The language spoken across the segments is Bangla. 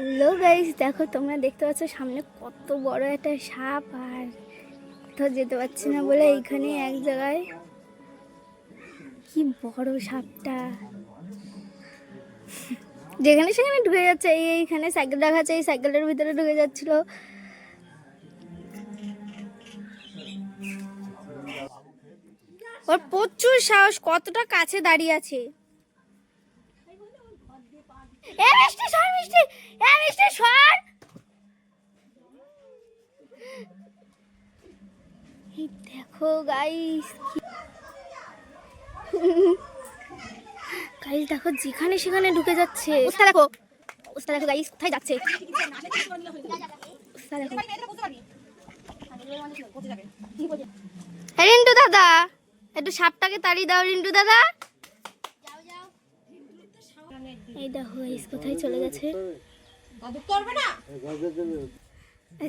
হ্যালো গাইস, দেখো তোমরা দেখতে পাচ্ছ সামনে কত বড় একটা সাপ আর কোথাও যেতে পারছি না বলে এইখানে এক জায়গায়। কি বড় সাপটা। যেখানে সেখানে ঢুকে যাচ্ছে, এই এইখানে সাইকেল রাখা আছে, এই সাইকেলের ভিতরে ঢুকে যাচ্ছিল। ওর প্রচুর সাহস, কতটা কাছে দাঁড়িয়ে আছে। দেখো গাইস গাইস দেখো যেখানে সেখানে ঢুকে যাচ্ছে। ওস্তা দেখো। ওস্তা দেখো গাইস কোথায় যাচ্ছে? ওস্তা দেখো। হ্যাঁ রিন্টু দাদা একটু সাপটাকে তাড়িয়ে দাও রিন্টু দাদা। এই দেখো গাইস কোথায় চলে গেছে?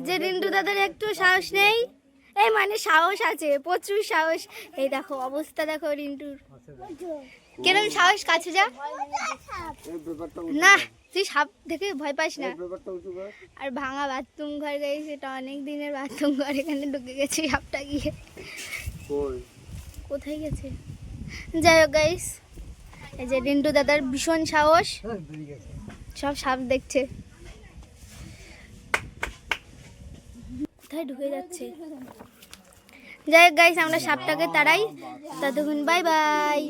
যে রিন্টু দাদার একটু সাহস নেই। এই মানে সাহস আছে প্রচুর সাহস। এই দেখো অবস্থা দেখো রিন্টুর। কিরম সাহস কাছে যা। না তুই সাপ দেখে ভয় পাস না। আর ভাঙা বাথরুম ঘর গাইস এটা অনেক দিনের বাথরুম ঘর এখানে ঢুকে গেছে সাপটা গিয়ে। কোথায় গেছে? যাই হোক গাইস এই যে রিন্টু দাদার ভীষণ সাহস। সব সাপ দেখছে। কোথায় ঢুকে যাচ্ছে। যাই হোক গাইস আমরা সাপটাকে তাড়াই। ততক্ষণ বাই বাই